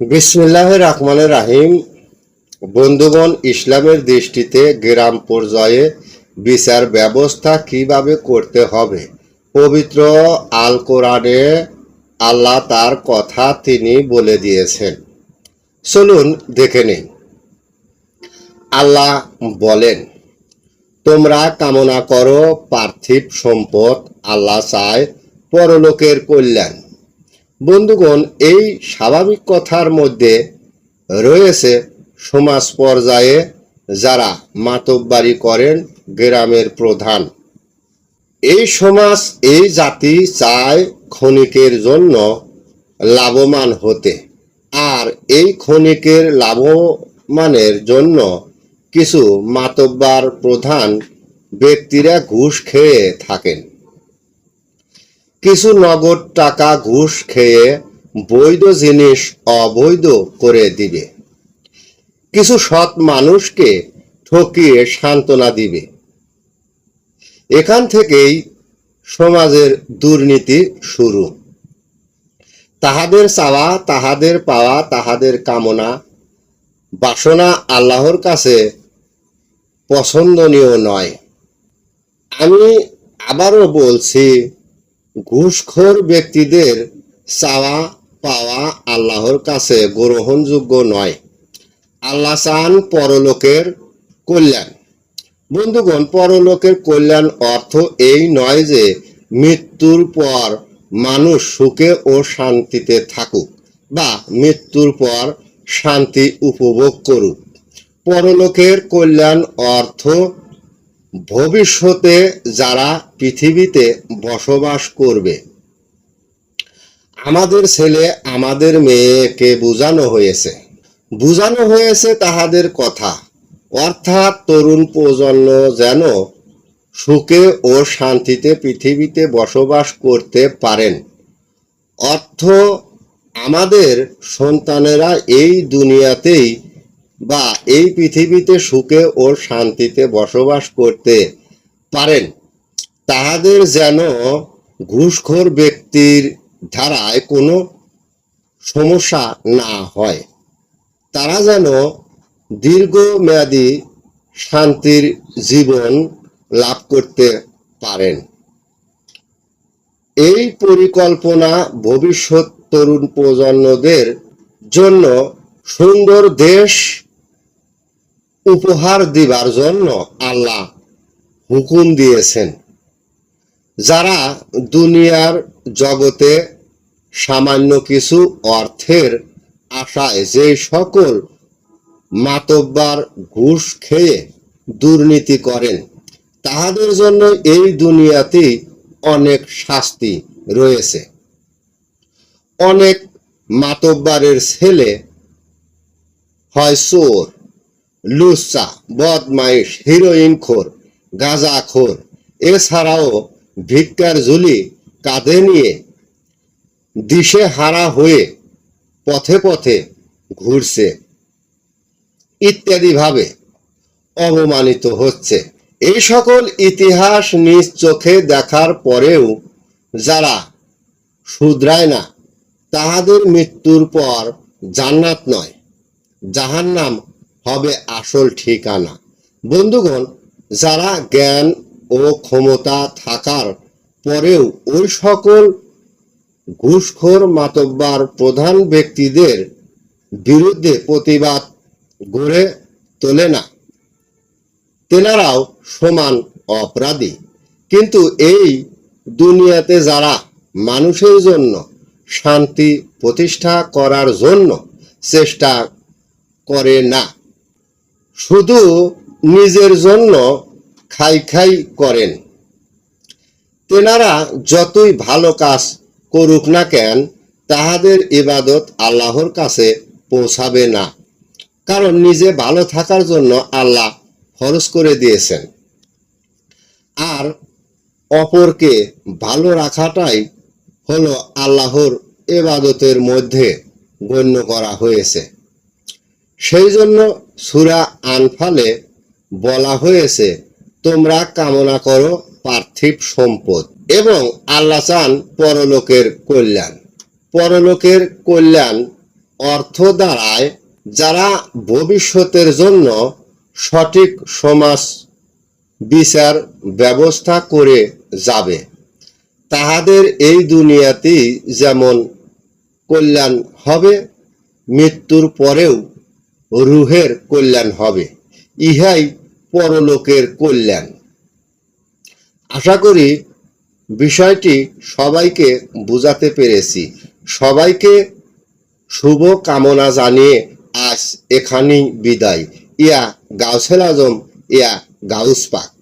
বিসমিল্লাহ রহমান রাহিম। বন্ধুগণ, ইসলামের দৃষ্টিতে গ্রাম পর্যায়ে বিচার ব্যবস্থা কীভাবে করতে হবে? পবিত্র আল কোরআনে আল্লাহ তার কথা তিনি বলে দিয়েছেন। চলুন দেখে নিন আল্লাহ বলেন, তোমরা কামনা করো, পার্থিব সম্পদ আল্লাহ চায়, পরলোকের কল্যাণ। বন্ধুগণ, এই স্বাভাবিক কথার মধ্যে রয়েছে সমাজ পর্যায়ে যারা মাতব্বারি করেন গ্রামের প্রধান। এই সমাজ, এই জাতি চায় ক্ষণিকের জন্য লাভবান হতে। আর এই ক্ষণিকের লাভবানের জন্য কিছু মাতব্বার প্রধান ব্যক্তিরা ঘুষ খেয়ে থাকেন। কিছু নগদ টাকা ঘুষ খেয়ে বৈধ জিনিস অবৈধ করে দিবে। কিছু সৎ মানুষকে ঠকিয়ে সান্ত্বনা দিবে। এখান থেকেই সমাজের দুর্নীতি শুরু। তাহাদের চাওয়া, তাহাদের পাওয়া, তাহাদের কামনা, বাসনা আল্লাহর কাছে পছন্দনীয় নয়। আমি আবারও বলছি ঘুষখোর ব্যক্তিদের চাওয়া পাওয়া আল্লাহর কাছে গ্রহণযোগ্য নয়। আল্লাহ চান পরলোকের কল্যাণ। বন্ধুগণ, পরলোকের কল্যাণ অর্থ এই নয় যে মৃত্যুর পর মানুষ সুখে ও শান্তিতে থাকুক বা মৃত্যুর পর শান্তি উপভোগ করুক। পরলোকের কল্যাণ অর্থ ভবিষ্যতে যারা পৃথিবীতে বসবাস করবে। আমাদের ছেলে, আমাদের মেয়েকে বোঝানো হয়েছে। বোঝানো হয়েছে তাহাদের কথা। অর্থাৎ তরুণ প্রজন্ম যেন সুখে ও শান্তিতে পৃথিবীতে বসবাস করতে পারেন। অর্থ আমাদের সন্তানেরা এই দুনিয়াতেই বা এই পৃথিবীতে সুখে ও শান্তিতে বসবাস করতে পারেন। তাহাদের যেন ঘুষখোর ব্যক্তির ধারায় কোনো সমস্যা না হয়। তারা যেন দীর্ঘমেয়াদী শান্তির জীবন লাভ করতে পারেন। এই পরিকল্পনা ভবিষ্যৎ তরুণ প্রজন্মদের জন্য সুন্দর দেশ উপহার দিবার জন্য আল্লাহ হুকুম দিয়েছেন। যারা দুনিয়ার জগতে সামান্য কিছু অর্থের আশায় যে সকল মাতব্বার ঘুষ খেয়ে দুর্নীতি করেন, তাহাদের জন্য এই দুনিয়াতেই অনেক শাস্তি রয়েছে। অনেক মাতব্বারের ছেলে হয় চোর। লুচ্চা বদমাইশ, হিরোইন খোর, গাঁজা খোর। এছাড়াও ভিক্ষার ঝুলি কাঁধে নিয়ে দিশে হারা হয়ে পথে পথে ঘুরছে। ইত্যাদি ভাবে অবমানিত হচ্ছে। এই সকল ইতিহাস নিজ চোখে দেখার পরেও যারা শুধরায় না, তাহাদের মৃত্যুর পর জান্নাত নয়, জাহান্নাম হবে আসল ঠিকানা। বন্ধুগণ, যারা জ্ঞান ও ক্ষমতা থাকার পরেও ওই সকল ঘুষখোর মাতব্বার প্রধান ব্যক্তিদের বিরুদ্ধে প্রতিবাদ গড়ে তোলে না। তেনারাও সমান অপরাধী। কিন্তু এই দুনিয়াতে যারা মানুষের জন্য শান্তি প্রতিষ্ঠা করার জন্য চেষ্টা করে না শুধু নিজের জন্য খাই খাই করেন। তেনারা যতই ভালো কাজ করুক না কেন, তাহাদের ইবাদত আল্লাহর কাছে পৌঁছাবে না। কারণ নিজে ভালো থাকার জন্য আল্লাহ খরচ করে দিয়েছেন। আর অপরকে ভালো রাখাটাই হলো আল্লাহর এবাদতের মধ্যে গণ্য করা হয়েছে। সেই জন্য সুরা আনফালে বলা হয়েছে, তোমরা কামনা করো পার্থিব সম্পদ এবং আল্লাহ চান পরলোকের কল্যাণ। পরলোকের কল্যাণ অর্থ দ্বারায় যারা ভবিষ্যতের জন্য সঠিক সমাজ বিচার ব্যবস্থা করে যাবে, তাহাদের এই দুনিয়াতেই যেমন কল্যাণ হবে, মৃত্যুর পরেও রুহের কল্যাণ হবে। ইহাই পরলোকের কল্যাণ। আশা করি বিষয়টি সবাইকে বুঝাতে পেরেছি। সবাইকে শুভ কামনা জানিয়ে আজ এখানেই বিদায়। ইয়া গাউসেল আজম, ইয়া গাউস পাক।